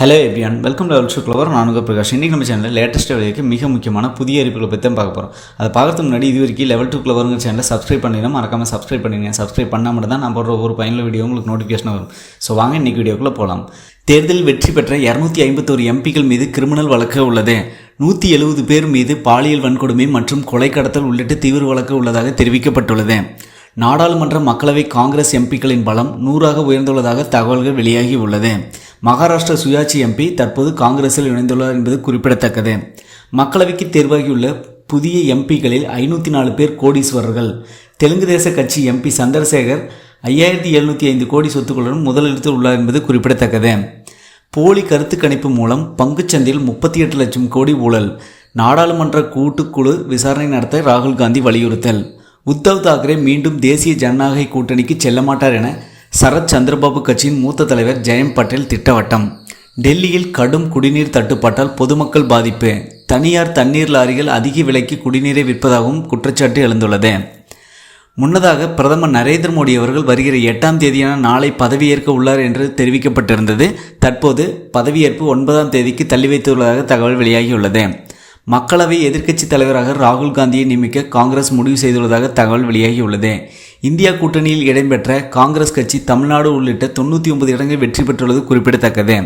Hello everyone welcome to அல்ஷு கிளவர் நான் உங்கள் பிரகாஷ். இன்றைக்கி நம்ம சேனலில் லேட்டஸ்ட்டாக வெளியாக மிக முக்கியமான புதிய அறிவிப்புகளை பற்றி தான் பார்க்க போகிறோம் அதை பார்க்கறதுக்கு முன்னாடி இது வரைக்கும் லெவல் டூ கிளவருங்கிற சேனலை சப்ஸ்கிரைப் பண்ணினா மறக்காமல் சப்ஸ்கிரைப் பண்ணிடுங்க. சப்ஸ்கிரைப் பண்ணால் மட்டும் தான் நான் போடுற ஒவ்வொரு பயனுள்ள வீடியோ உங்களுக்கு நோட்டிஃபிகேஷன் வரும். ஸோ வாங்க இன்றைக்கி வீடியோக்குள்ளே போகலாம் தேர்தலில் வெற்றி பெற்ற இரநூத்தி ஐம்பத்தோரு எம்பிக்கள் மீது கிரிமினல் வழக்கு உள்ளது. நூற்றி எழுபது பேர் மீது பாலியல் வன்கொடுமை மற்றும் கொலை கடத்தல் உள்ளிட்ட தீவிர வழக்கு உள்ளதாக தெரிவிக்கப்பட்டுள்ளது. நாடாளுமன்ற மக்களவை காங்கிரஸ் எம்பிக்களின் பலம் நூறாக உயர்ந்துள்ளதாக தகவல்கள் வெளியாகி உள்ளது. மகாராஷ்டிரா சுயாட்சி எம்பி தற்போது காங்கிரஸில் இணைந்துள்ளார் என்பது குறிப்பிடத்தக்கது. மக்களவைக்கு தேர்வாகியுள்ள புதிய எம்பிக்களில் ஐநூற்றி நாலு பேர் கோடீஸ்வரர்கள். தெலுங்கு தேச கட்சி எம்பி சந்திரசேகர் ஐயாயிரத்தி எழுநூற்றி ஐந்து கோடி சொத்துக்களுடன் முதலிடத்தில் உள்ளார் என்பது குறிப்பிடத்தக்கது. போலி கருத்து கணிப்பு மூலம் பங்குச்சந்தையில் முப்பத்தி எட்டு லட்சம் கோடி ஊழல். நாடாளுமன்ற கூட்டுக்குழு விசாரணை நடத்த ராகுல் காந்தி வலியுறுத்தல். உத்தவ் தாக்கரே மீண்டும் தேசிய ஜனநாயக கூட்டணிக்கு செல்ல மாட்டார் என சரத் சந்திரபாபு கட்சியின் மூத்த தலைவர் ஜெயம் பட்டேல் திட்டவட்டம். டெல்லியில் கடும் குடிநீர் தட்டுப்பாட்டால் பொதுமக்கள் பாதிப்பு. தனியார் தண்ணீர் லாரிகள் அதிக விலைக்கு குடிநீரை விற்பதாகவும் குற்றச்சாட்டு எழுந்துள்ளது. முன்னதாக பிரதமர் நரேந்திர மோடி அவர்கள் வருகிற எட்டாம் தேதியான நாளை பதவியேற்க உள்ளார் என்று தெரிவிக்கப்பட்டிருந்தது. தற்போது பதவியேற்பு ஒன்பதாம் தேதிக்கு தள்ளி வைத்துள்ளதாக தகவல் வெளியாகியுள்ளது. மக்களவை எதிர்க்கட்சி தலைவராக ராகுல் காந்தியை நியமிக்க காங்கிரஸ் முடிவு செய்துள்ளதாக தகவல் வெளியாகியுள்ளது. இந்தியா கூட்டணியில் இடம்பெற்ற காங்கிரஸ் கட்சி தமிழ்நாடு உள்ளிட்ட தொண்ணூற்றி ஒன்பது இடங்களில் வெற்றி பெற்றுள்ளது குறிப்பிடத்தக்கது.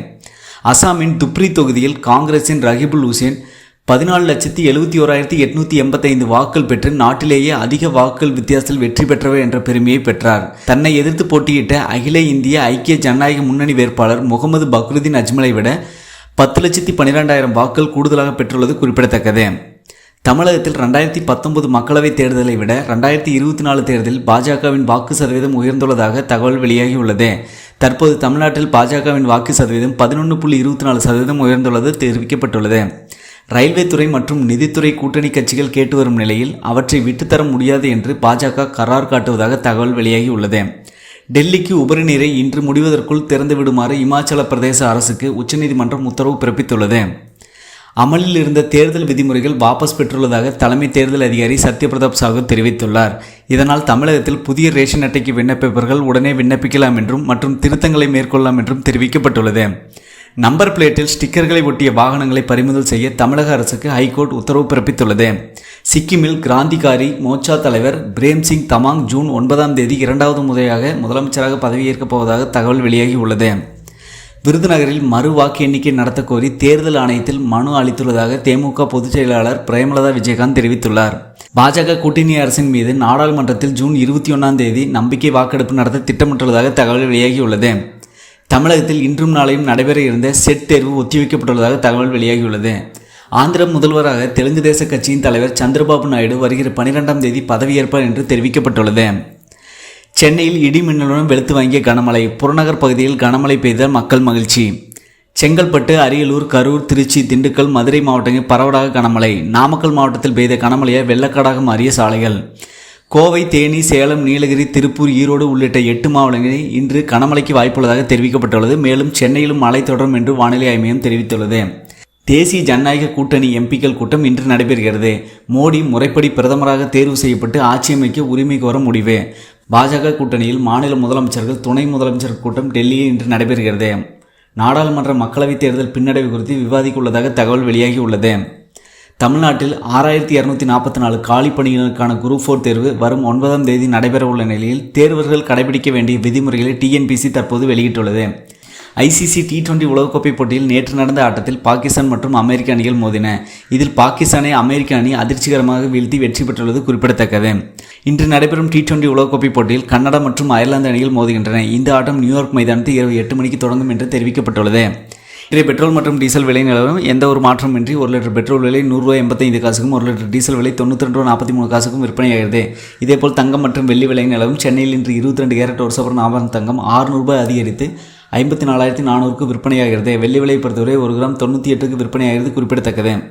அசாமின் துப்ரி தொகுதியில் காங்கிரசின் ரஹிபுல் ஹுசேன் பதினாலு லட்சத்தி எழுபத்தி ஓராயிரத்தி எட்நூத்தி எண்பத்தைந்து வாக்குகள் பெற்று நாட்டிலேயே அதிக வாக்குகள் வித்தியாசத்தில் வெற்றி பெற்றவர் என்ற பெருமையை பெற்றார். தன்னை எதிர்த்து போட்டியிட்ட அகில இந்திய ஐக்கிய ஜனநாயக முன்னணி வேட்பாளர் முகமது பக்ருதீன் அஜ்மலை விட பத்து லட்சத்தி பன்னிரெண்டாயிரம் வாக்குகள் கூடுதலாக பெற்றுள்ளது குறிப்பிடத்தக்கது. தமிழகத்தில் ரெண்டாயிரத்தி பத்தொன்பது மக்களவைத் தேர்தலை விட ரெண்டாயிரத்தி இருபத்தி நாலு தேர்தலில் பாஜகவின் வாக்கு சதவீதம் உயர்ந்துள்ளதாக தகவல் வெளியாகியுள்ளது. தற்போது தமிழ்நாட்டில் பாஜகவின் வாக்கு சதவீதம் பதினொன்று புள்ளி இருபத்தி நாலு சதவீதம் உயர்ந்துள்ளது தெரிவிக்கப்பட்டுள்ளது. ரயில்வே துறை மற்றும் நிதித்துறை கூட்டணி கட்சிகள் கேட்டு வரும் நிலையில் அவற்றை விட்டுத்தர முடியாது என்று பாஜக கரார் காட்டுவதாக தகவல் வெளியாகியுள்ளது. டெல்லிக்கு உபரி நீரை இன்று முடிவதற்குள் திறந்துவிடுமாறு இமாச்சல பிரதேச அரசுக்கு உச்சநீதிமன்றம் உத்தரவு பிறப்பித்துள்ளது. அமலில் இருந்த தேர்தல் விதிமுறைகள் வாபஸ் பெற்றுள்ளதாக தலைமை தேர்தல் அதிகாரி சத்யபிரதாப் சாகு தெரிவித்துள்ளார். இதனால் தமிழகத்தில் புதிய ரேஷன் அட்டைக்கு விண்ணப்பிப்பவர்கள் உடனே விண்ணப்பிக்கலாம் என்றும் மற்றும் திருத்தங்களை மேற்கொள்ளலாம் என்றும் தெரிவிக்கப்பட்டுள்ளது. நம்பர் பிளேட்டில் ஸ்டிக்கர்களை ஒட்டிய வாகனங்களை பறிமுதல் செய்ய தமிழக அரசுக்கு ஹைகோர்ட் உத்தரவு பிறப்பித்துள்ளது. சிக்கிமில் கிராந்திகாரி மோர்ச்சா தலைவர் பிரேம் சிங் தமாங் ஜூன் ஒன்பதாம் தேதி இரண்டாவது முறையாக முதலமைச்சராக பதவியேற்கப் போவதாக தகவல் வெளியாகி உள்ளது. விருதுநகரில் மறு வாக்கு எண்ணிக்கை நடத்தக்கோரி தேர்தல் ஆணையத்தில் மனு அளித்துள்ளதாக தேமுக பொதுச் செயலாளர் பிரேமலதா விஜயகாந்த் தெரிவித்துள்ளார். பாஜக கூட்டணி அரசின் மீது நாடாளுமன்றத்தில் ஜூன் இருபத்தி ஒன்றாம் தேதி நம்பிக்கை வாக்கெடுப்பு நடத்த திட்டமிட்டுள்ளதாக தகவல் வெளியாகியுள்ளது. தமிழகத்தில் இன்றும் நாளையும் நடைபெற இருந்த செட் தேர்வு ஒத்திவைக்கப்பட்டுள்ளதாக தகவல் வெளியாகியுள்ளது. ஆந்திர முதல்வராக தெலுங்கு தேச கட்சியின் தலைவர் சந்திரபாபு நாயுடு வருகிற பனிரெண்டாம் தேதி பதவியேற்பார் என்று தெரிவிக்கப்பட்டுள்ளது. சென்னையில் இடி மின்னலுடன் வெளுத்து வாங்கிய கனமழை. புறநகர் பகுதியில் கனமழை பெய்த மக்கள் மகிழ்ச்சி. செங்கல்பட்டு அரியலூர் கரூர் திருச்சி திண்டுக்கல் மதுரை மாவட்டங்களில் பரவலாக கனமழை. நாமக்கல் மாவட்டத்தில் பெய்த கனமழையை வெள்ளக்காடாக மாறிய சாலைகள். கோவை தேனி சேலம் நீலகிரி திருப்பூர் ஈரோடு உள்ளிட்ட எட்டு மாவட்டங்களில் இன்று கனமழைக்கு வாய்ப்புள்ளதாக தெரிவிக்கப்பட்டுள்ளது. மேலும் சென்னையிலும் மழை தொடரும் என்று வானிலை ஆய்மையம் தெரிவித்துள்ளது. தேசிய ஜனநாயக கூட்டணி எம்பிக்கள் கூட்டம் இன்று நடைபெறுகிறது. மோடி முறைப்படி பிரதமராக தேர்வு செய்யப்பட்டு ஆட்சியமைக்க உரிமை கோர முடிவு. பாஜக கூட்டணியில் மாநில முதலமைச்சர்கள் துணை முதலமைச்சர் கூட்டம் டெல்லியில் இன்று நடைபெறுகிறது. நாடாளுமன்ற மக்களவைத் தேர்தல் பின்னடைவு குறித்து விவாதிக்கவுள்ளதாக தகவல் வெளியாகி உள்ளது தமிழ்நாட்டில் ஆறாயிரத்தி இரநூத்தி நாற்பத்தி நாலு காலி பணிகளுக்கான குரூப் ஃபோர் தேர்வு வரும் ஒன்பதாம் தேதி நடைபெறவுள்ள நிலையில் தேர்வர்கள் கடைபிடிக்க வேண்டிய விதிமுறைகளை டிஎன்பிசி தற்போது வெளியிட்டுள்ளது. ஐசிசி டி டுவெண்டி உலகக்கோப்பை போட்டியில் நேற்று நடந்த ஆட்டத்தில் பாகிஸ்தான் மற்றும் அமெரிக்க அணிகள் மோதின. இதில் பாகிஸ்தானை அமெரிக்க அணி அதிர்ச்சிகரமாக வீழ்த்தி வெற்றி பெற்றுள்ளது குறிப்பிடத்தக்கது. இன்று நடைபெறும் டி டுவெண்டி உலகக்கோப்பை போட்டியில் கன்னடா மற்றும் அயர்லாந்து அணிகள் மோதுகின்றன. இந்த ஆட்டம் நியூயார்க் மைதானத்தில் இரவு எட்டு மணிக்கு தொடங்கும் என்று தெரிவிக்கப்பட்டுள்ளது. இன்றைய பெட்ரோல் மற்றும் டீசல் விலை நிலவரம் எந்த ஒரு மாற்றமின்றி ஒரு லிட்டர் பெட்ரோல் விலை நூறுரூவா எண்பத்தைந்து காசுக்கும் ஒரு லிட்டர் டீசல் விலை தொண்ணூற்றி ரெண்டு ரூபா நாற்பத்தி மூணு காசுக்கும் விற்பனையாகிறது. இதேபோல் தங்கம் மற்றும் வெள்ளி விலை நிலவும். சென்னையில் இன்று இருபத்தி ரெண்டு கேரட் ஒரு சவரன் ஆபரண தங்கம் ஆறுநூறுபாய் அதிகரித்து ஐம்பத்தி நாலாயிரத்தி நானூறுக்கு விற்பனையாகிறது. வெள்ளி விலை பொறுத்தவரை ஒரு கிராம் தொண்ணூற்றி எட்டுக்கு விற்பனையாகிறது குறிப்பிடத்தக்கது.